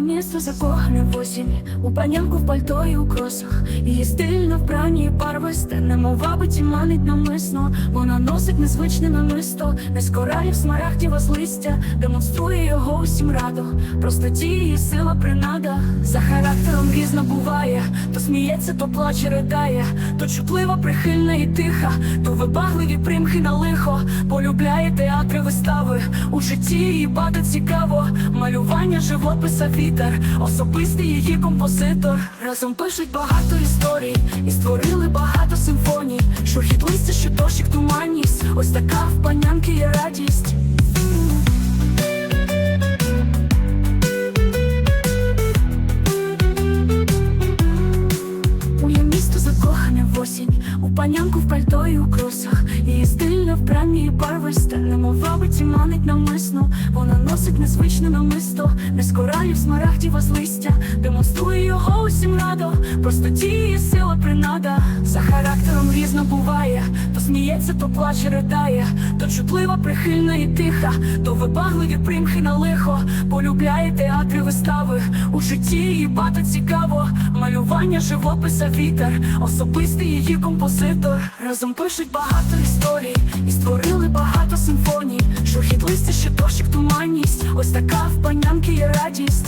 місто закохане в осінь, у панянку в пальто і у кросах. Її стильно вбрані барвисте, немов биті манить намисно. Вона носить незвичне намисто, не з коралів, смарагдів, з листя, демонструє його усім радо. Простоті її сила принада, за характером різно буває, то сміється, то плаче, ридає, то чутлива, прихильна і тиха, то вибагливі примхи на лихо, полюбляє театри, вистави. У житті її багато цікаво, малювання, живописа, вітер, особистий її композитор. Разом пишуть багато історій і створили багато симфоній. Хід листя, що дощик, туманність. Ось така в панянки є радість. Її місто закохане в осінь, у панянку в пальто і у кросах. Стильне вбрання і барвисте, немов абиті манить намисно. Вона носить незвичне намисто, не з коралів, смарагдів, а з листя, демонструє його усім радо. Простоті її сила принада. За характером різно буває, то сміється, то плаче, ридає, то чутлива, прихильна і тиха, то вибагливі примхи на лихо, полюбляє театри, вистави. У житті її багато цікаво, малювання, живописа, вітер, особистий її композитор. Разом пишуть багато історій туманність. Ось така в панянки радість.